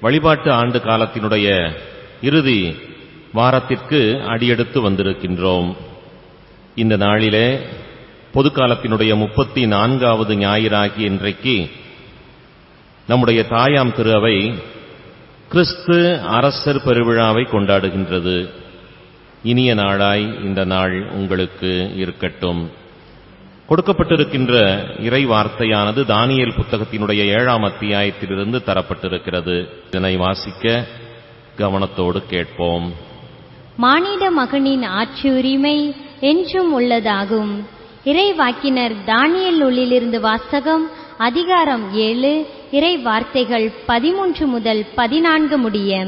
வழிபாட்டு ஆண்டு காலத்தினுடைய இறுதி வாரத்திற்கு அடியெடுத்து வந்திருக்கின்றோம். இந்த நாளிலே பொதுக்காலத்தினுடைய முப்பத்தி நான்காவது ஞாயிறாகி இன்றைக்கு நம்முடைய தாயாம் திரு அவை கிறிஸ்து அரசர் பெருவிழாவை கொண்டாடுகின்றது. இனிய நாளாய் இந்த நாள் உங்களுக்கு இருக்கட்டும். கொடுக்கப்பட்டிருக்கின்ற இறை வார்த்தையானது தானியல் புத்தகத்தினுடைய ஏழாம் அத்தியாயத்திலிருந்து தரப்பட்டிருக்கிறது. இதனை வாசிக்க கவனத்தோடு கேட்போம். மானிட மகனின் ஆட்சி உரிமை என்றும் உள்ளதாகும். இறைவாக்கினர் தானியல் உள்ளிலிருந்து வாசகம் அதிகாரம் ஏழு இறை வார்த்தைகள் பதிமூன்று முதல் பதினான்கு முடிய.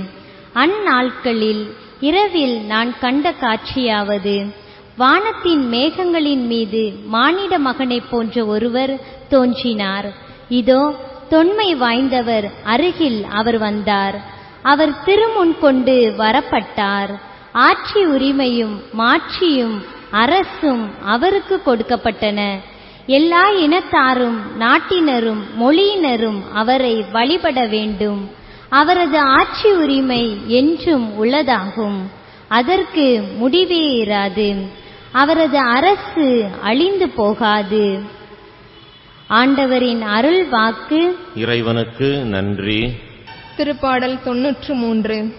அந்நாட்களில் இரவில் நான் கண்ட காட்சியாவது. வானத்தின் மேகங்களின் மீது மானிட மகனைப் போன்ற ஒருவர் தோன்றினார். இதோ தொன்மை வாய்ந்தவர் அருகில் அவர் வந்தார். அவர் திருமுன் கொண்டு வரப்பட்டார். ஆட்சி உரிமையும் மாட்சியும் அரசும் அவருக்கு கொடுக்கப்பட்டன. எல்லா இனத்தாரும் நாட்டினரும் மொழியினரும் அவரை வழிபட வேண்டும். அவரது ஆட்சி உரிமை என்றும் உள்ளதாகும். அதற்கு முடிவே இராது. அவரது அரசு அழிந்து போகாது. ஆண்டவரின் அருள் வாக்கு இறைவனுக்கு நன்றி. திருப்பாடல் தொன்னூற்று மூன்று.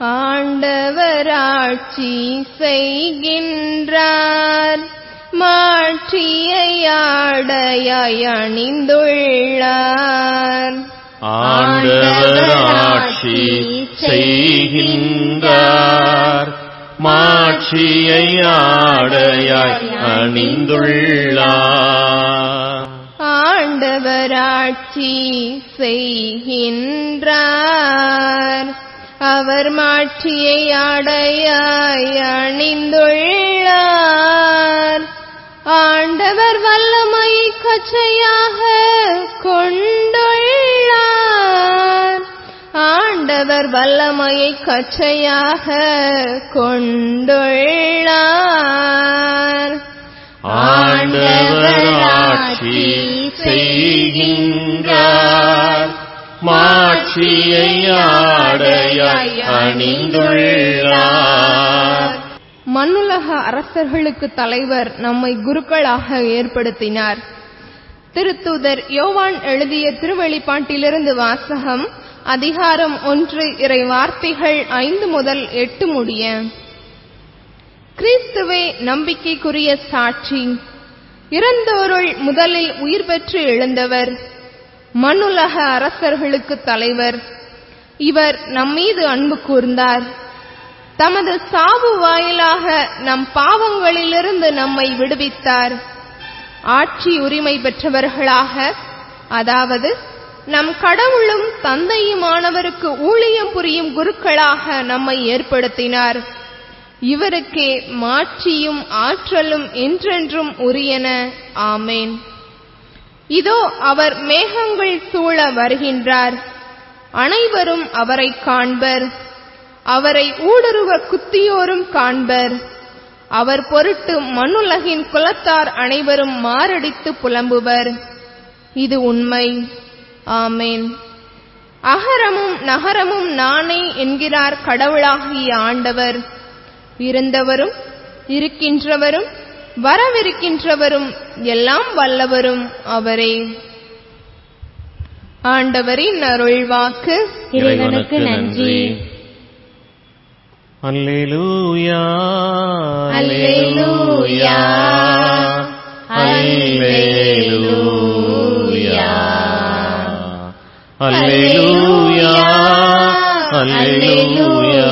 ஆண்டவராட்சி செய்கின்றார் மாற்றியை ஆடையாய் அணிந்துள்ளார். ஆண்டவர் ஆட்சி செய்கின்றார் மாட்சியை ஆடையாய் அணிந்துள்ளார் ஆண்டவராட்சி செய்கின்றார். அவர் மாட்சியை ஆடையாய் அணிந்துள்ளார். ஆண்டவர் வல்லமை கச்சையாக கொண்டுள்ள ஆண்டவர் வல்லமையை கச்சையாக கொண்டுள்ளார். ஆண்டவர் ஆட்சி செய்கின்றார். மாட்சியை ஆடையாய் அணிந்துள்ளார். மண்ணுலக அரசர்களுக்கு தலைவர் நம்மை குருக்களாக ஏற்படுத்தினார். திருத்தூதர் யோவான் எழுதிய திருவெளிப்பாட்டிலிருந்து வாசகம் அதிகாரம் ஒன்று இறை வார்த்தைகள் ஐந்து முதல் எட்டு முடிய. கிறிஸ்துவே நம்பிக்கைக்குரிய சாட்சி. இறந்தோருள் முதலில் உயிர் பெற்று எழுந்தவர். மண்ணுலக அரசர்களுக்கு தலைவர். இவர் நம்மீது அன்பு கூர்ந்தார். தமது சாவு வாயிலாக நம் பாவங்களிலிருந்து நம்மை விடுவித்தார். ஆட்சி உரிமை பெற்றவர்களாக அதாவது நம் கடவுளும் தந்தையுமானவருக்கு ஊழியம் புரியும் குருக்களாக நம்மை ஏற்படுத்தினார். இவருக்கே மாட்சியும் ஆற்றலும் என்றென்றும் உரியன. ஆமேன். இதோ அவர் மேகங்கள் சூழ வருகின்றார். அனைவரும் அவரை காண்பர். அவரை ஊடுருவ குத்தியோரும் காண்பர். அவர் பொருட்டு மண்ணுலகின் குலத்தார் அனைவரும் மாரடித்து புலம்புவர். இது உண்மை. ஆமேன். அகரமும் நகரமும் நானே என்கிறார் கடவுளாகிய ஆண்டவர். இருந்தவரும் இருக்கின்றவரும் வரவிருக்கின்றவரும் எல்லாம் வல்லவரும் அவரே. ஆண்டவரின் அருள்வாக்கு. இறைவனுக்கு நன்றி. அல்லேலூயா. அல்லேலூயா, அல்லேலூயா. அல்லேலூயா அல்லேலூயா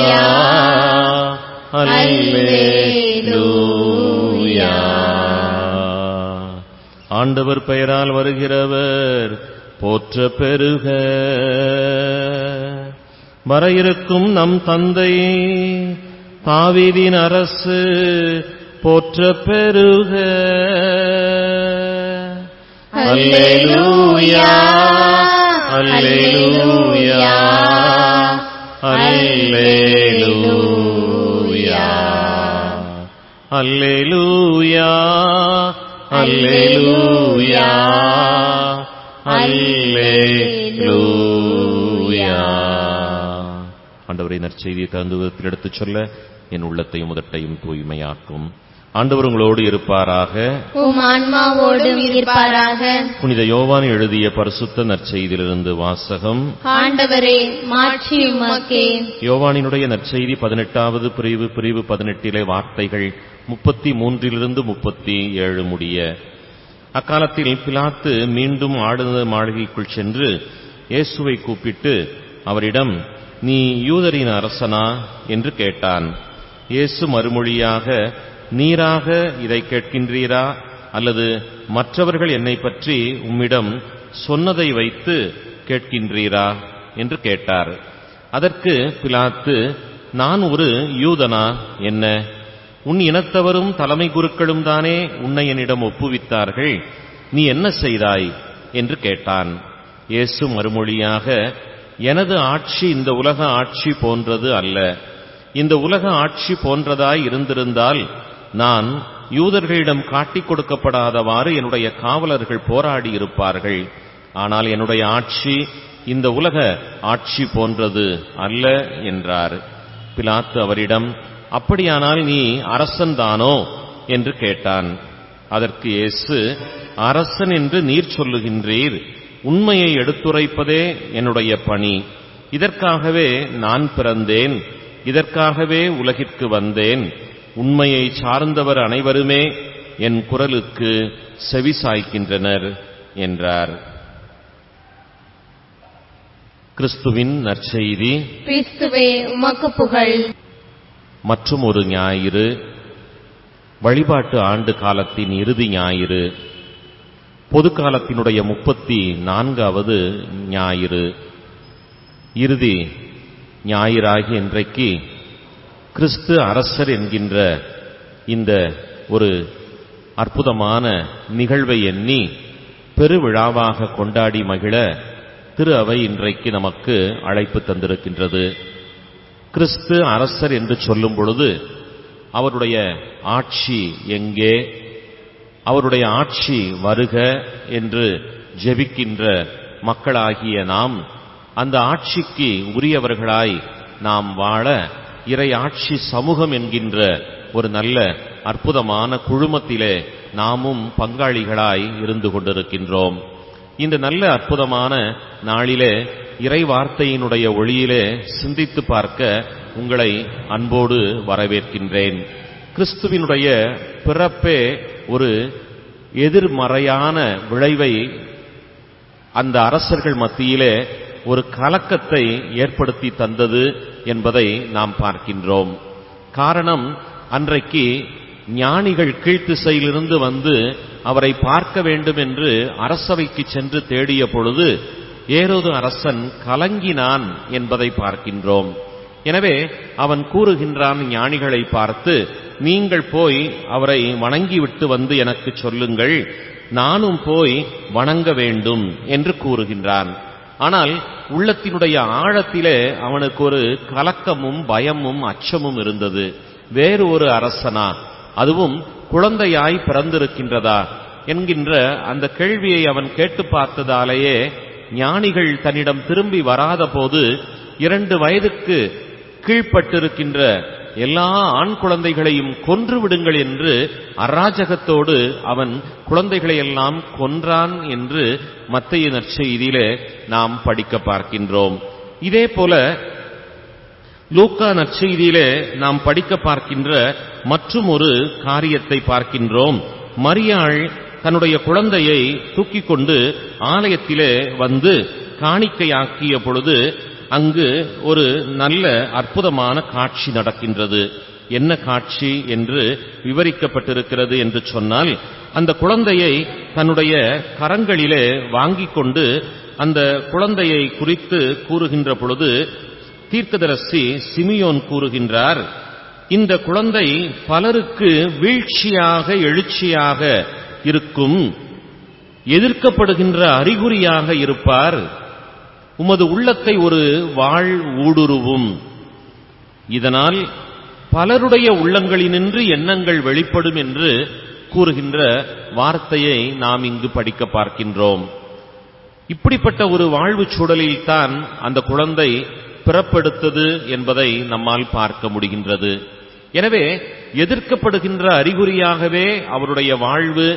அல்லேலூயா ஆண்டவர் பெயரால் வருகிறவர் போற்ற பெருக. வர இருக்கும் நம் தந்தை தாவீதின் அரசு போற்ற பெருக. அல்லேலூயா அல்லேலூயா அல்லேலூயா அல்லேலூயா அல்லேலூயா அல்லேலூயா ஆண்டவரை நற்செய்தியை தகுந்த விதத்தில் எடுத்துச் சொல்ல என் உள்ளத்தையும் உதட்டையும் தூய்மையாக்கும். ஆண்டவர் உங்களோடு இருப்பாராக. உம் ஆன்மாவோடும் இருப்பாராக. புனித யோவான் எழுதிய பரிசுத்த நற்செய்தியிலிருந்து வாசகம். ஆண்டவரே உமக்கே. யோவானினுடைய நற்செய்தி பதினெட்டாவது பிரிவு பிரிவு பதினெட்டிலே வார்த்தைகள் முப்பத்தி மூன்றிலிருந்து முப்பத்தி ஏழு முடிய. அக்காலத்தில் பிலாத்து மீண்டும் ஆளுநர் மாளிகைக்குள் சென்று இயேசுவை கூப்பிட்டு அவரிடம் நீ யூதரின் அரசனா? என்று கேட்டான். இயேசு மறுமொழியாக நீராக இதை கேட்கின்றீரா? அல்லது மற்றவர்கள் என்னை பற்றி உம்மிடம் சொன்னதை வைத்து கேட்கின்றீரா? என்று கேட்டார். அதற்கு பிலாத்து நான் ஒரு யூதனா? என்ன? உன் இனத்தவரும் தலைமை குருக்களும் தானே உன்னை என்னிடம் ஒப்புவித்தார்கள். நீ என்ன செய்தாய்? என்று கேட்டான். இயேசு மறுமொழியாக எனது ஆட்சி இந்த உலக ஆட்சி போன்றது அல்ல. இந்த உலக ஆட்சி போன்றதாய் இருந்திருந்தால் நான் யூதர்களிடம் காட்டிக் கொடுக்கப்படாதவாறு என்னுடைய காவலர்கள் போராடி இருப்பார்கள். ஆனால் என்னுடைய ஆட்சி இந்த உலக ஆட்சி போன்றது அல்ல என்றார். பிலாத்து அவரிடம் அப்படியானால் நீ அரசன்தானோ என்று கேட்டான். அதற்கு இயேசு அரசன் என்று நீர் சொல்லுகின்றீர். உண்மையை எடுத்துரைப்பதே என்னுடைய பணி. இதற்காகவே நான் பிறந்தேன். இதற்காகவே உலகிற்கு வந்தேன். உண்மையை சார்ந்தவர் அனைவருமே என் குரலுக்கு செவிசாய்க்கின்றனர் என்றார். கிறிஸ்துவின் நற்செய்தி. கிறிஸ்துவே உமக்கு புகழ். மற்றும் ஒரு ஞாயிறு. வழிபாட்டு ஆண்டு காலத்தின் இறுதி ஞாயிறு. பொது காலத்தினுடைய முப்பத்தி நான்காவது ஞாயிறு. இறுதி ஞாயிறாகிய இன்றைக்கு கிறிஸ்து அரசர் என்கின்ற இந்த ஒரு அற்புதமான நிகழ்வை எண்ணி பெருவிழாவாக கொண்டாடி மகிழ திரு அவை இன்றைக்கு நமக்கு அழைப்பு தந்திருக்கின்றது. கிறிஸ்து அரசர் என்று சொல்லும் பொழுது அவருடைய ஆட்சி எங்கே அவருடைய ஆட்சி வருக என்று ஜெபிக்கின்ற மக்களாகிய நாம் அந்த ஆட்சிக்கு உரியவர்களாய் நாம் வாழ இறை ஆட்சி சமூகம் என்கின்ற ஒரு நல்ல அற்புதமான குழுமத்திலே நாமும் பங்காளிகளாய் இருந்து கொண்டிருக்கின்றோம். இந்த நல்ல அற்புதமான நாளிலே இறை வார்த்தையினுடைய ஒளியிலே சிந்தித்து பார்க்க உங்களை அன்போடு வரவேற்கின்றேன். கிறிஸ்துவினுடைய பிறப்பே ஒரு எதிர்மறையான விளைவை அந்த அரசர்கள் மத்தியிலே ஒரு கலக்கத்தை ஏற்படுத்தி தந்தது. என்பதை நாம் பார்க்கின்றோம். காரணம் அன்றைக்கு ஞானிகள் கீழ்த்திசையிலிருந்து வந்து அவரை பார்க்க வேண்டும் என்று அரசவைக்கு சென்று தேடிய பொழுது ஏரோது அரசன் கலங்கினான் என்பதை பார்க்கின்றோம். எனவே அவன் கூறுகின்றான் ஞானிகளை பார்த்து நீங்கள் போய் அவரை வணங்கிவிட்டு வந்து எனக்கு சொல்லுங்கள். நானும் போய் வணங்க வேண்டும் என்று கூறுகின்றான். ஆனால் உள்ளத்தினுடைய ஆழத்திலே அவனுக்கு ஒரு கலக்கமும் பயமும் அச்சமும் இருந்தது. வேறு ஒரு அரசனா? அதுவும் குழந்தையாய் பிறந்திருக்கின்றதா? என்கின்ற அந்த கேள்வியை அவன் கேட்டு பார்த்ததாலேயே ஞானிகள் தன்னிடம் திரும்பி வராத போது இரண்டு வயதுக்கு கீழ்ப்பட்டிருக்கின்ற எல்லா ஆண் குழந்தைகளையும் கொன்று விடுங்கள் என்று அராஜகத்தோடு அவன் குழந்தைகளை எல்லாம் கொன்றான் என்று மத்திய நற்செய்தியிலே நாம் படிக்க பார்க்கின்றோம். இதே போல லூக்கா நற்செய்தியிலே நாம் படிக்க பார்க்கின்ற மற்றும் ஒரு காரியத்தை பார்க்கின்றோம். மரியாள் தன்னுடைய குழந்தையை தூக்கிக் கொண்டு ஆலயத்திலே வந்து காணிக்கையாக்கிய பொழுது அங்கு ஒரு நல்ல அற்புதமான காட்சி நடக்கின்றது. என்ன காட்சி என்று விவரிக்கப்பட்டிருக்கிறது என்று சொன்னால் அந்த குழந்தையை தன்னுடைய கரங்களிலே வாங்கிக் கொண்டு அந்த குழந்தையை குறித்து கூறுகின்ற பொழுது தீர்க்கதரசி சிமியோன் கூறுகின்றார் இந்த குழந்தை பலருக்கு வீழ்ச்சியாக எழுச்சியாக இருக்கும் எதிர்க்கப்படுகின்ற அறிகுறியாக இருப்பார். உமது உள்ளத்தை ஒரு வாழ் ஊடுருவும். இதனால் பலருடைய உள்ளங்களினின்று எண்ணங்கள் வெளிப்படும் என்று கூறுகின்ற வார்த்தையை நாம் இங்கு படிக்க பார்க்கின்றோம். இப்படிப்பட்ட ஒரு வாழ்வு சூழலில்தான் அந்த குழந்தை பிறப்பெடுத்தது என்பதை நம்மால் பார்க்க முடிகின்றது. எனவே எதிர்க்கப்படுகின்ற அறிகுறியாகவே அவருடைய வாழ்வு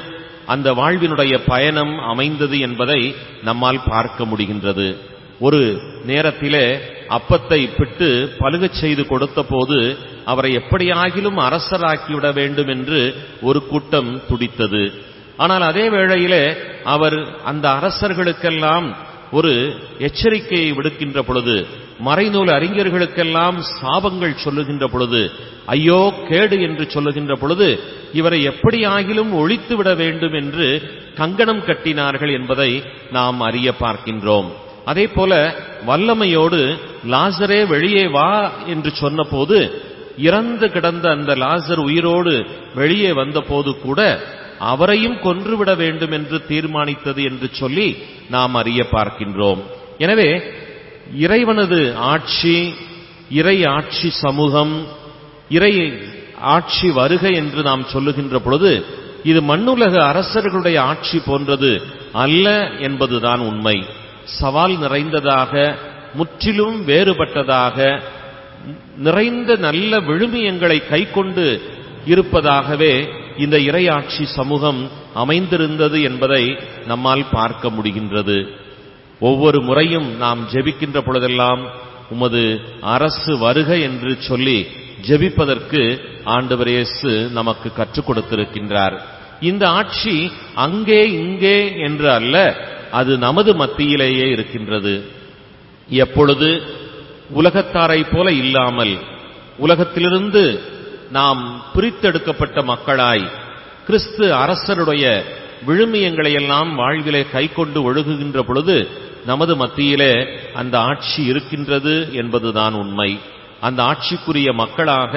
அந்த வாழ்வினுடைய பயணம் அமைந்தது என்பதை நம்மால் பார்க்க முடிகின்றது. ஒரு நேரத்திலே அப்பத்தை பிட்டு பழுகச் செய்து கொடுத்த போது அவரை எப்படியாகிலும் அரசராக்கிவிட வேண்டும் என்று ஒரு கூட்டம் துடித்தது. ஆனால் அதே வேளையிலே அவர் அந்த அரசர்களுக்கெல்லாம் ஒரு எச்சரிக்கையை விடுக்கின்ற பொழுது மறைநூல் அறிஞர்களுக்கெல்லாம் சாபங்கள் சொல்லுகின்ற பொழுது ஐயோ கேடு என்று சொல்லுகின்ற பொழுது இவரை எப்படியாகிலும் ஒழித்து விட வேண்டும் என்று கங்கணம் கட்டினார்கள் என்பதை நாம் அறிய பார்க்கின்றோம். அதே போல வல்லமையோடு லாசரே வெளியே வா என்று சொன்னபோது இறந்து கிடந்த அந்த லாசர் உயிரோடு வெளியே வந்தபோது கூட அவரையும் கொன்றுவிட வேண்டும் என்று தீர்மானித்தது என்று சொல்லி நாம் அறிய பார்க்கின்றோம். எனவே இறைவனது ஆட்சி இறை ஆட்சி சமூகம் இறை ஆட்சி வருகை என்று நாம் சொல்லுகின்ற பொழுது இது மண்ணுலக அரசர்களுடைய ஆட்சி போன்றது அல்ல என்பதுதான் உண்மை. சவால் நிறைந்ததாக முற்றிலும் வேறுபட்டதாக நிறைந்த நல்ல விழுமியங்களை கைக்கொண்டு இருப்பதாகவே இந்த இரையாட்சி சமூகம் அமைந்திருந்தது என்பதை நம்மால் பார்க்க முடிகின்றது. ஒவ்வொரு முறையும் நாம் ஜெபிக்கின்ற பொழுதெல்லாம் உமது அரசு வருக என்று சொல்லி ஜெபிப்பதற்கு ஆண்டவர் இயேசு நமக்கு கற்றுக் கொடுத்திருக்கின்றார். இந்த ஆட்சி அங்கே இங்கே என்று அல்ல அது நமது மத்தியிலேயே இருக்கின்றது. எப்பொழுது உலகத்தாரை போல இல்லாமல் உலகத்திலிருந்து நாம் பிரித்தெடுக்கப்பட்ட மக்களாய் கிறிஸ்து அரசருடைய விழுமியங்களை எல்லாம் வாழ்விலே கைக்கொண்டு ஒழுகுகின்ற பொழுது நமது மத்தியிலே அந்த ஆட்சி இருக்கின்றது என்பதுதான் உண்மை. அந்த ஆட்சிக்குரிய மக்களாக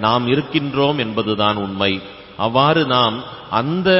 நாம் இருக்கின்றோம் என்பதுதான் உண்மை. அவ்வாறு நாம் அந்த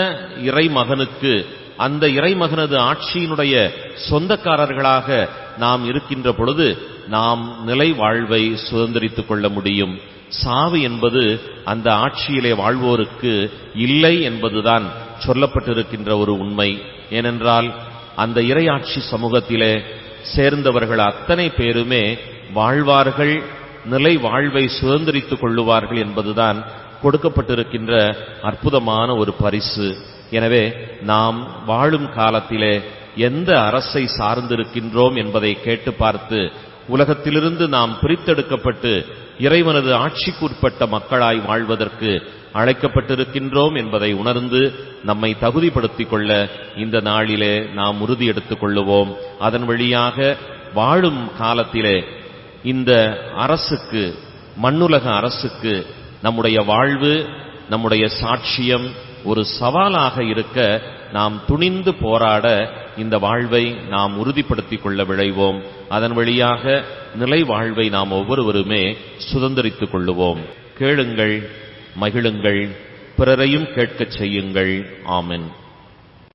இறைமகனுக்கு அந்த இறைமகனது ஆட்சியினுடைய சொந்தக்காரர்களாக நாம் இருக்கின்ற பொழுது நாம் நிலை வாழ்வை சுதந்திரித்துக் கொள்ள முடியும். சாவு என்பது அந்த ஆட்சியிலே வாழ்வோருக்கு இல்லை என்பதுதான் சொல்லப்பட்டிருக்கின்ற ஒரு உண்மை. ஏனென்றால் அந்த இறையாட்சி சமூகத்திலே சேர்ந்தவர்கள் அத்தனை பேருமே வாழ்வார்கள் நிலை வாழ்வை சுதந்திரித்துக் கொள்ளுவார்கள் என்பதுதான் கொடுக்கப்பட்டிருக்கின்ற அற்புதமான ஒரு பரிசு. எனவே நாம் வாழும் காலத்திலே எந்த அரசை சார்ந்திருக்கின்றோம் என்பதை கேட்டு பார்த்து உலகத்திலிருந்து நாம் பிரித்தெடுக்கப்பட்டு இறைவனது ஆட்சிக்குட்பட்ட மக்களாய் வாழ்வதற்கு அழைக்கப்பட்டிருக்கின்றோம் என்பதை உணர்ந்து நம்மை தகுதிப்படுத்திக் கொள்ள இந்த நாளிலே நாம் உறுதி எடுத்துக் கொள்ளுவோம். அதன் வழியாக வாழும் காலத்திலே இந்த அரசுக்கு மண்ணுலக அரசுக்கு நம்முடைய வாழ்வு நம்முடைய சாட்சியம் ஒரு சவாலாக இருக்க நாம் துணிந்து போராட இந்த வாழ்வை நாம் உறுதிப்படுத்திக் கொள்ள விழைவோம். அதன் வழியாக நிலை வாழ்வை நாம் ஒவ்வொருவருமே சுதந்திரித்துக் கொள்ளுவோம். கேளுங்கள் மகிழுங்கள் பிறரையும் கேட்கச் செய்யுங்கள். ஆமென்.